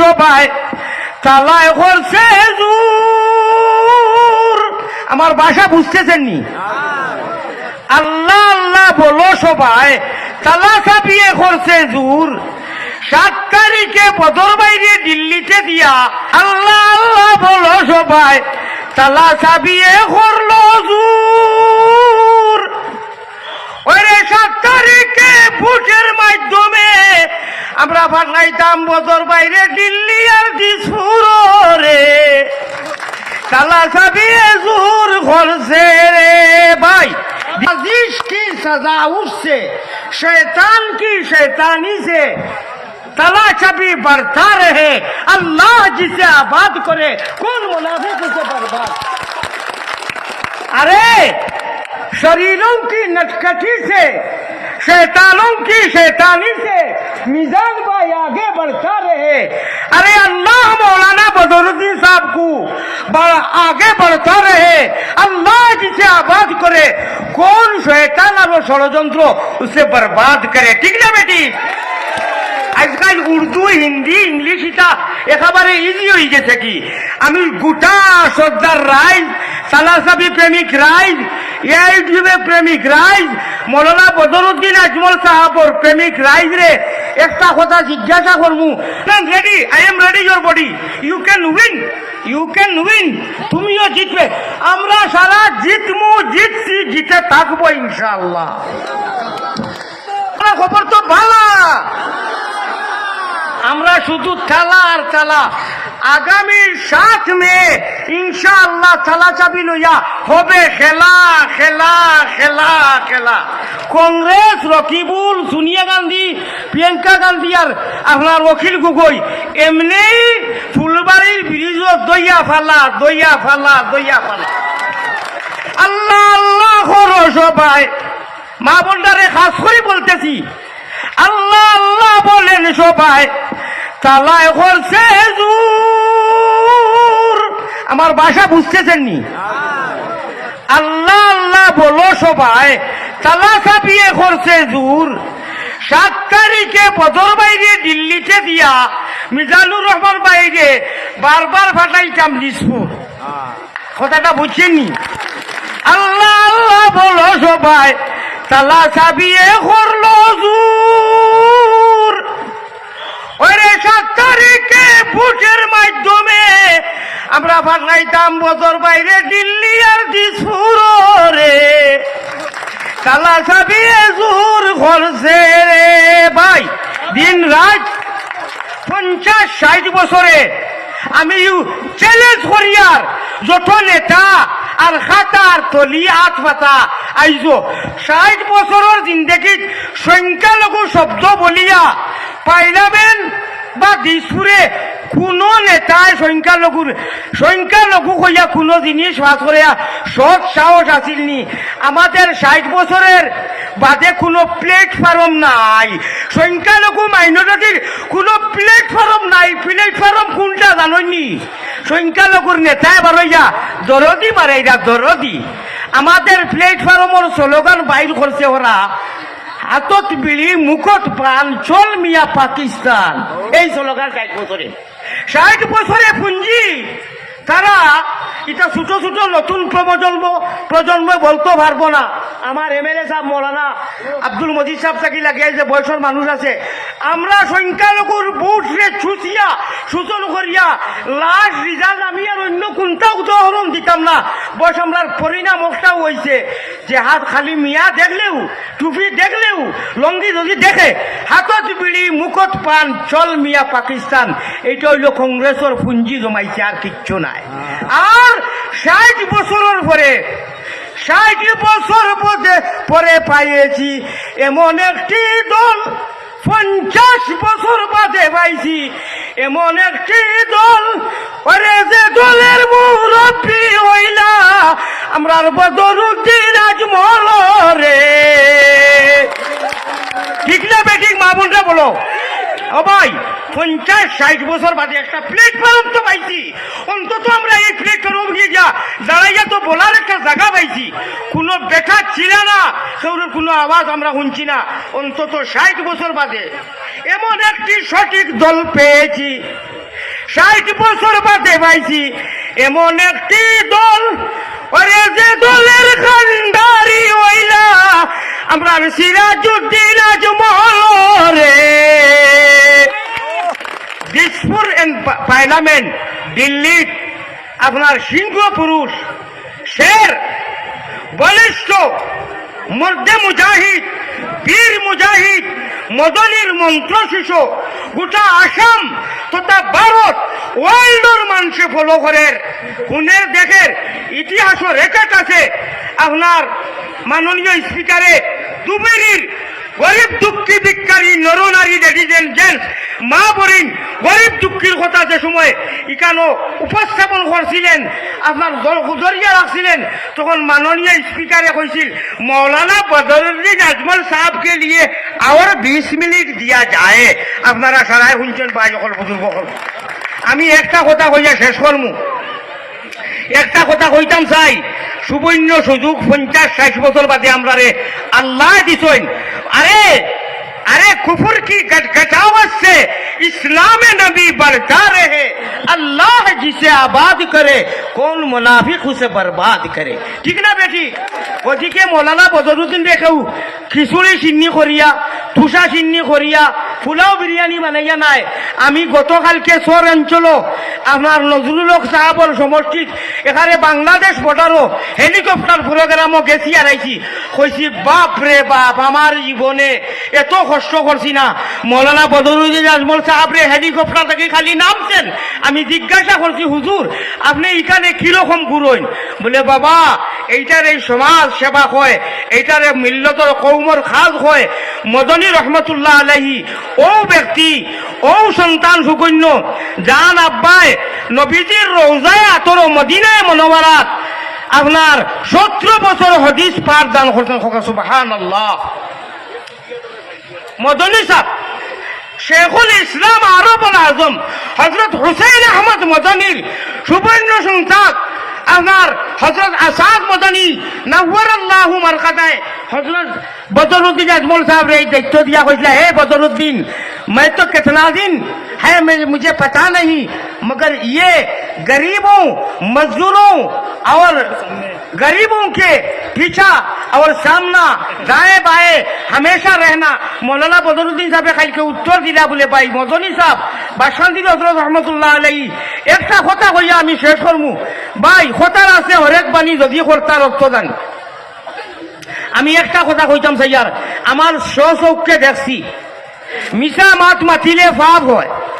সবাই তালায় করছে আমার ভাষা বুঝতেছেন নি? আল্লাহ আল্লাহ বলো সবাই, তালা চাপিয়ে করছে জোর। সাত তারিখে বদর বাইরে দিল্লিতে দিয়া আল্লাহ আল্লাহ বলো সবাই, তালা চাপিয়ে করল জোর। ওরে সাত তারিখে ভোটের মাধ্যমে আমরা পাঠাইতাম বছর বাইরে, দিল্লি আর দিসপুর রে। তালা সাবিয়ে জোর করছে রে ভাই। আজিজ কি সাজা উঠছে? শৈতান কি শৈতানি সে তালা চাবি বাড়তা রহে, আল্লাহ জিসে আবাদ করে, কোন মুনাফিক উসে বরবাদ? अरे शरीरों की नटखटी से शैतानों की शैतानी से मिजाज भाई आगे बढ़ता रहे अरे अल्लाह मौलाना बदरुद्दीन साहब को बड़ा आगे बढ़ता रहे अल्लाह जिसे आबाद करे कौन शैतान और षड़यंत्र उसे बर्बाद करे ठीक ना बेटी আজকাল উর্দু হিন্দি ইংলিশ এটা একেবারে ইজি হয়ে গেছে কি আমি গোটা সর্দার রাইজ সালাসাবি প্রেমিক রাইজ এআইডিউবে প্রেমিক রাইজ মৌলানা বদরুদ্দিন আজমল সাহাবর প্রেমিক রাইজ রে একটা কথা জিজ্ঞাসা করমু। Ready I am ready your body you can win you can win তুমিও জিতবে। আমরা সারা জিতমু, জিতছি, জিতে থাকব ইনশাআল্লাহ। খবর তো ভালো আমরা শুধু খেলা আর খেলা। আগামী সাত মে, ইনশাআল্লাহ থালা চাবি লইয়া হবে খেলা খেলা খেলা খেলা। কংগ্রেস, রকিবুল, সোনিয়া গান্ধী, প্রিয়াঙ্কা গান্ধী আর আপনার অখিল গগৈ, এমনি ফুলবাড়ির ব্রিজত দইয়া ফালা দইয়া ফালা দইয়া ফালা। আল্লাহ আল্লাহ করো সবাই মা বোনটারে খাস করে বলতেছি। আল্লাহ আল্লাহ বলেন সবাই তালায় করছে আমার বাসা বুঝতেছেন নি আল্লাহ আল্লাহ বলো সবাই, তালা চাপিয়ে করছে জোর সাত তারিখে বদর বাইরে, দিল্লিতে দিয়া মিজানুর রহমান বাইরে বারবার ফাটাইতাম দিসপুর। কথাটা বুঝছেন আল্লাহ আল্লাহ বলো সবাই, তালা চাবিয়ে করল জোর ওরে সাত তারিখে ভোটের মাধ্যমে আমরা পাঠাইতাম বদর বাইরে দিল্লি আর দিসপুর রে তালা চাবিয়ে জোর করছে ভাই দিন রাত পঞ্চাশ ষাট বছরে আমি চ্যালেঞ্জ করি আর। যত নেতা আর খাতার তলি আট পাতা, আইজো, ষাট বছরের জিন্দগিত সংখ্যালঘু শব্দ বলিয়া পাইলাবেন? বা দিসপুরে কোনো নেতায় সংখ্যালঘুর সংখ্যালঘু কইয়া কোনো জিনিস বাদ করিয়া সৎ সাহস আসিল নি। আমাদের ষাট বছরের বাদে কোনো প্ল্যাটফর্ম নাই। সংখ্যালঘু মাইনরিটির কোনো প্ল্যাটফর্ম নাই। প্ল্যাটফর্ম কোনটা জাননি সংখ্যালঘুর নেতায় বারইয়া দরদি বারাইরা দরদি আমাদের প্ল্যাটফর্মর স্লোগান বাইর করছে ওরা হাতত বিড়ি মুখত পান চল মিয়া পাকিস্তান। এই স্লোগান ষাট বছরে। ষাট বছরে পুঞ্জি। তারা এটা ছোট ছোট নতুন প্রজন্ম প্রজন্ম বলতে পারব না। আমার এমএলএ সাহেব, মৌলানা আব্দুল মজিদ সাহেব থাকি লাগে যে বয়সের মানুষ আছে। আমরা সংখ্যালঘুর বুট রে ছুচিয়া সূচন করিয়া লাস্ট রিজাল্ট আমি আর অন্য কোনটা উদাহরণ দিতাম না। বয়স আমরার পরিণাম একটাও হয়েছে যে হাত খালি মিয়া দেখলেও টুপি দেখলেও, লঙ্গি যদি দেখে, হাতত বিড়ি, মুখত পান, চল মিয়া পাকিস্তান। এইটা হইল কংগ্রেসের পুঞ্জি জমাইছে আর কিচ্ছু নাই। আর ষাট বছরের পরে, ষাট বছর পরে পরে পাইয়েছি, এমন একটি দল পঞ্চাশ বছর বাদে পাইছি, এমন একটি দল, ওরে যে দলের মুরব্বী হইলা আমরা বদরুদ্দিন আজমল রে। ঠিক না বেঠিক মা বোনরা বলো। ভাই, পঞ্চাশ, ষাট বছর বাদে একটা প্ল্যাটফর্ম তো পাইছি। অন্তত আমরা এই প্ল্যাটফর্ম গিয়ে যা দাঁড়াইয়া তো বলার একটা জায়গা পাইছি। কোনো বেকার ছিল না সেগুলোর কোনো আওয়াজ আমরা শুনছি না। অন্তত ষাট বছর বাদে এমন একটি সঠিক দল পেয়েছি। ষাট বছর বাদে পাইছি, এমন একটি দল ওরে যে দলের খান্ডারি হইলা, আমরা সিরাজুদ্দিন আজমল রে দিসপুর পার্লামেন্ট দিল্লি আপনার সিংহ পুরুষ, শের, বলিষ্ঠ মধ্যে মুজাহিদ, বীর মুজাহিদ মদনীর মন্ত্র শিশু। গোটা আসাম তথা ভারত ওয়ার্ল্ডর মানুষে ফলো করের পুনের দেশের ইতিহাস রেকর্ড আছে। আপনার মাননীয় স্পিকারে দুবেরির গরিব দুঃখী ভিক্ষারী নরনারী লেডিজেন জেন্টস মা বরিন গরিব দুঃখীর কথা যে সময় ইকানো উপস্থাপন করছিলেন আপনার জরিয়া রাখছিলেন তখন মাননীয় স্পিকারে কইছিল মৌলানা বদরুদ্দিন আজমল সাহেবকে নিয়ে আর বিশ মিনিট দিয়া যায়। আপনারা সারাই শুনছেন বা যখন বুজুর্গ আমি একটা কথা কইয়া শেষ করমু। একটা কথা কইতাম, চাই, সুবর্ণ সুযোগ পঞ্চাশ ষাট বছর বাদে আমরা রে আল্লাহ দিছেন अरे अरे कुफुर की गटगटावट से इस्लाम नबी बढ़ता रहे। अल्लाह जिसे आबाद करे, कौन मुनाफिक उसे बर्बाद करे। ठीक ना बेटी? वो ठीक है मौलाना बदरुद्दीन देखू खिसुड़ी सिन्नी कोरिया তুষা চিন্নি করিয়া ফুলাও বিরিয়ানি বানাইয়া নাই। আমি গতকালকে সর অঞ্চল আপনার নজরুল সাহাবর সমষ্টিত এখানে বাংলাদেশ বর্ডারও হেলিকপ্টার প্রোগ্রামও গেছি আড়াইছি কইছি বাপ রে বাপ আমার জীবনে এত কষ্ট করছি না। মৌলানা বদরুদ্দিন আজমল সাহাব রে হেলিকপ্টার থেকে খালি নামছেন আমি জিজ্ঞাসা করছি, হুজুর, আপনি এখানে কীরকম ঘুরোইন বলে, বাবা, এইটার এই সমাজ সেবা হয়, এইটার এই মিল্লতর কৌমর খাজ হয়। মদনী রহমতুল্লাহ আলহী ও ব্যক্তি, ও সন্তান সুকন্য, জান আব্বাই, নবীজির রোজায় আতর মদিনায় মনোবরাত আপনার সতেরো বছর হদিস পাঠ দান করছেন সুবাহান আল্লাহ মদনী সাহ শেখুল ইসলাম আরবুল আজম হজরত হুসেন আহমদ মদনীর সুবর্ণ সন্তান আপনার হজরত আসাদ মদনী নব্বর আল্লাহ মারকাতায় হজরত बदरुद्दीन अजमल साहब ने दायित्व दिया फैसला है बदरुद्दीन मैं तो कितना दिन है मैं मुझे पता नहीं मगर ये गरीबों मजदूरों और गरीबों के पीछा और सामना दाएं बाएं हमेशा रहना मौलाना बदरुद्दीन साहब खाल के उत्तर दिला বলে ভাই মদনী সাহেব বাসন্তী হজরত রহমতুল্লাহ আলাই একটা কথা কইয়া আমি শেষ করমু ভাই কথার আছে হরেক বাণী যদি কর্তার রক্তদান আমি একটা কথা কইতাম সাইয়ার আমার চৌকে দেখছি মিশা মাত মাতিলে ফাপ হয়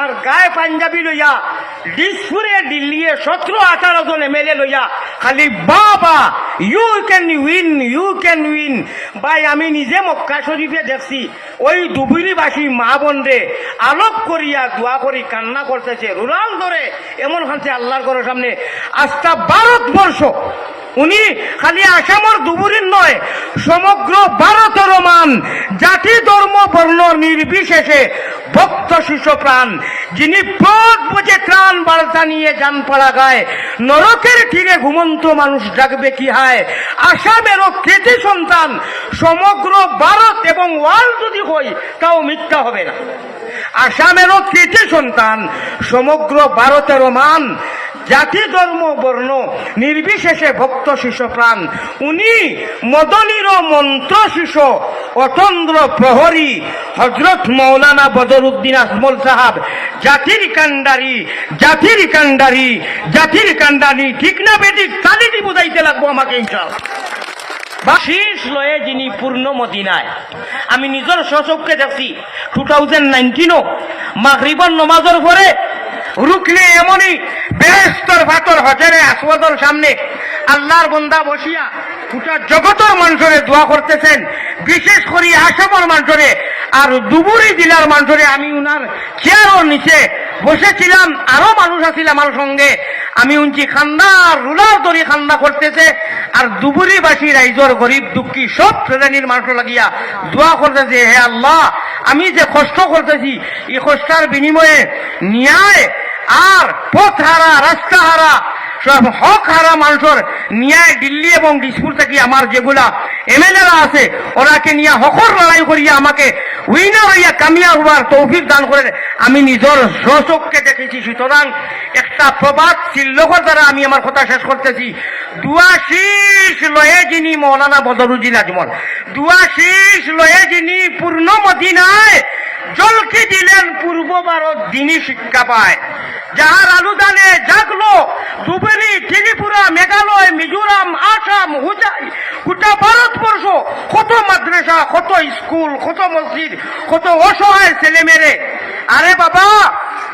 আর গায়ে পাঞ্জাবি লইয়া, দিসপুরে, দিল্লিয়ে সতেরো, আঠারো জন এমএলএ লইয়া খালি বাবা you can win you can win ভাই, আমি নিজে মক্কা শরীফে দেখছি, ওই ডুবুরিবাসী মা বোন রে আলোক করিয়া, দোয়া করি, কান্না করতেছে রুরাল ধরে, এমন খানছে আল্লাহর ঘরের সামনে। আস্থা ভারতবর্ষ। উনি খালি আসামর দুবুরির নয়, সমগ্র ভারতের মান, জাতি, ধর্ম, বর্ণ নির্বিশেষে ভক্ত শিশু প্রাণ যিনি পথ বুঝে ত্রাণ বার্তা নিয়ে যান পড়া গায়, নরকের তীরে ঘুমন্ত মানুষ ডাকবে কি হায়? আসামেরও কৃতি সন্তান, সমগ্র ভারত এবং ওয়ার্ল্ড যদি হই, তাও মিথ্যা হবে না। আসামেরও কৃতি সন্তান, সমগ্র ভারতেরও মান জাতি ধর্ম বর্ণ, নির্বিশেষে ভক্ত শিশু প্রাণ। উনি মদনীর মন্ত্র শিশু, অতন্দ্র প্রহরী, হজরত মৌলানা বদরুদ্দিন আজমল সাহাব। জাতির কান্ডারি জাতির কান্ডারি জাতির কান্ডারি ঠিক না বেদিক তালিটি বুঝাইতে লাগবো আমাকে ইনশাল্লাহ শীষ লয়ে যিনি পূর্ণ মদিনায়, আমি নিজের সচককে দেখছি টু থাউজেন্ড নাইনটিনও মাগরিবর নমাজের পরে রুকলে এমনই বেহস্তর ভাতর হজারে আসওয়াদর সামনে আল্লাহর বন্দা বসিয়া গোটা জগতর মানুষরে দোয়া করতেছেন। বিশেষ করে আসামর মানুষরে আর দুবুরি জেলার মানুষরে। আমি উনার চেয়ারও নিচে বসেছিলাম, আরও মানুষ আছিল আমার সঙ্গে। আমি উনছি খান্দা, রুলার দড়ি খান্দা করতেছে। আর দুবুরিবাসী, রাইজর গরিব, দুঃখী সব শ্রেণির মানুষ লাগিয়া দোয়া করতেছে, হে আল্লাহ, আমি যে কষ্ট করতেছি, এই কষ্টার বিনিময়ে ন্যায় আর পথ হারা রাস্তা হারা সব হক হারা মানুষের নিয়ে দিল্লি এবং দিসপুর থেকে আমার যেগুলা এমএলএরা আছে, ওরাকে নিয়ে হকর লড়াই করিয়া আমাকে উইনার হইয়া কামিয়া হবার তৌফিক দান করে আমি নিজের স্বচক্ষে দেখেছি। সুতরাং একটা প্রবাদ চিল্লকর দ্বারা আমি আমার কথা শেষ করতেছি। দুয়া শীষ লয়ে যিনি মৌলানা বদরুদ্দিন আজমল, দুয়া শীষ লয়ে যিনি পূর্ণ মদিনায় দিলেন পূর্ব ভারত দিনই শিক্ষা পায়। যাহার আলুদানে জাগলো ধুবুরি ত্রিপুরা মেঘালয়, মিজোরাম, আসাম হুজাই গোটা ভারতবর্ষ। কত মাদ্রাসা, কত স্কুল, কত মসজিদ, কত অসহায় ছেলে মেরে আরে বাবা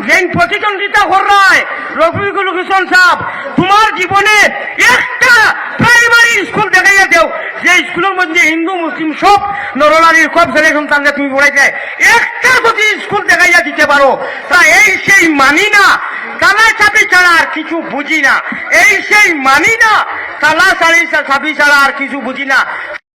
যেন প্রতিদ্বন্দ্বিতা করায় রফিকুল হোসেন সাহ তোমার জীবনে একটা প্রাইমারি স্কুল দেও যে স্কুলের মধ্যে হিন্দু, মুসলিম সব নরনারীর সব ছেলে সন্তানকে তুমি পড়াইতে। একটা যদি স্কুল দেখাইয়া দিতে পারো, তা এই সেই মানি না। তালা চাপি ছাড়া আর কিছু বুঝি না। এই সেই মানি না। তালা চাবি চাপি ছাড়া আর কিছু বুঝি না।